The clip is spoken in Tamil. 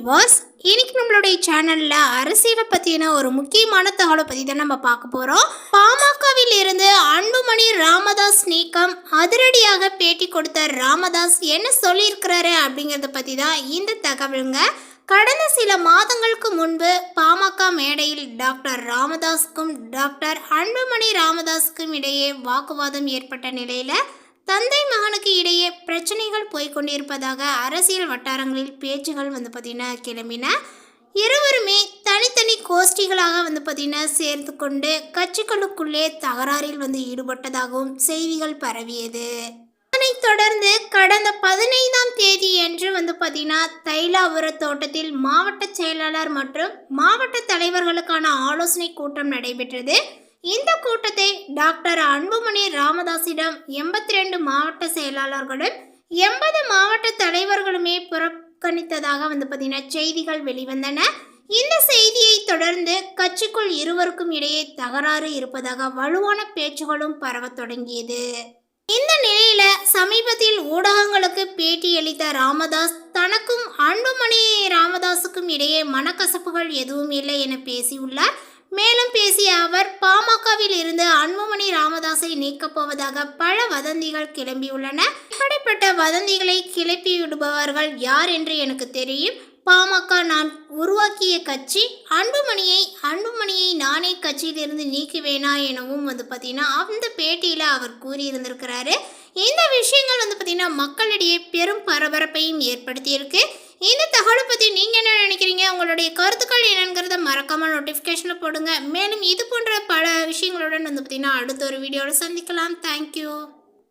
வியூவர்ஸ் இன்னைக்கு நம்மளுடைய சேனல்ல அரசியலை பத்தின ஒரு முக்கியமான தகவலை பத்தி தான் நம்ம பார்க்க போறோம். பாமகவில் இருந்து அன்புமணி ராமதாஸ் நீக்கம் அதிரடியாக பேட்டி கொடுத்த ராமதாஸ் என்ன சொல்லியிருக்கிறாரு அப்படிங்கறத பத்தி தான் இந்த தகவலுங்க. கடந்த சில மாதங்களுக்கு முன்பு பாமக மேடையில் டாக்டர் ராமதாஸுக்கும் டாக்டர் அன்புமணி ராமதாஸுக்கும் இடையே வாக்குவாதம் ஏற்பட்ட நிலையில தந்தை பிரச்சனைகள் போய்கொண்டிருப்பதாக அரசியல் வட்டாரங்களில் பேச்சுகள் வந்து பார்த்திங்கன்னா கிளம்பின. இருவருமே தனித்தனி கோஷ்டிகளாக வந்து பார்த்திங்கன்னா சேர்ந்து கொண்டு கட்சிகளுக்குள்ளே தகராறில் வந்து ஈடுபட்டதாகவும் செய்திகள் பரவியது. அதனைத் தொடர்ந்து கடந்த பதினைந்தாம் தேதி என்று வந்து பார்த்திங்கன்னா தைலாபுர தோட்டத்தில் மாவட்ட செயலாளர் மற்றும் மாவட்ட தலைவர்களுக்கான ஆலோசனை கூட்டம் நடைபெற்றது. இந்த கூட்டத்தை டாக்டர் அன்புமணி ராமதாஸிடம் எண்பத்தி ரெண்டு மாவட்ட செயலாளர்களும் எண்பது மாவட்ட தலைவர்களுமே புறக்கணித்ததாக வந்து பார்த்தீங்கன்னா செய்திகள் வெளிவந்தன. இந்த செய்தியை தொடர்ந்து கட்சிக்குள் இருவருக்கும் இடையே தகராறு இருப்பதாக வலுவான பேச்சுகளும் பரவத் தொடங்கியது. இந்த நிலையில சமீபத்தில் ஊடகங்களுக்கு பேட்டியளித்த ராமதாஸ் தனக்கும் அன்புமணி ராமதாஸுக்கும் இடையே மனக்கசப்புகள் எதுவும் இல்லை என பேசியுள்ளார். மேலும் பேசிய அவர் பாமகவில் இருந்து அன்புமணி ராமதாஸை நீக்கப் போவதாக பல வதந்திகள் கிளம்பியுள்ளன. இப்படிப்பட்ட வதந்திகளை கிளப்பி விடுபவர்கள் யார் என்று எனக்கு தெரியும். பாமக நான் உருவாக்கிய கட்சி அன்புமணியை அன்புமணியை நானே கட்சியிலிருந்து நீக்குவேனா எனவும் வந்து பார்த்தீங்கன்னா அந்த பேட்டியில் அவர் கூறியிருந்திருக்கிறாரு. இந்த விஷயங்கள் வந்து பார்த்தீங்கன்னா மக்களிடையே பெரும் பரபரப்பையும் ஏற்படுத்தியிருக்கு. இந்த தகவலை பற்றி நீங்கள் என்ன நினைக்கிறீங்க? உங்களுடைய கருத்துக்கள் என்னங்கிறத மறக்காமல் நோட்டிஃபிகேஷனில் போடுங்க. மேலும் இது போன்ற பல விஷயங்களுடன் வந்து பார்த்தீங்கன்னா அடுத்த ஒரு வீடியோவில் சந்திக்கலாம். தேங்க்யூ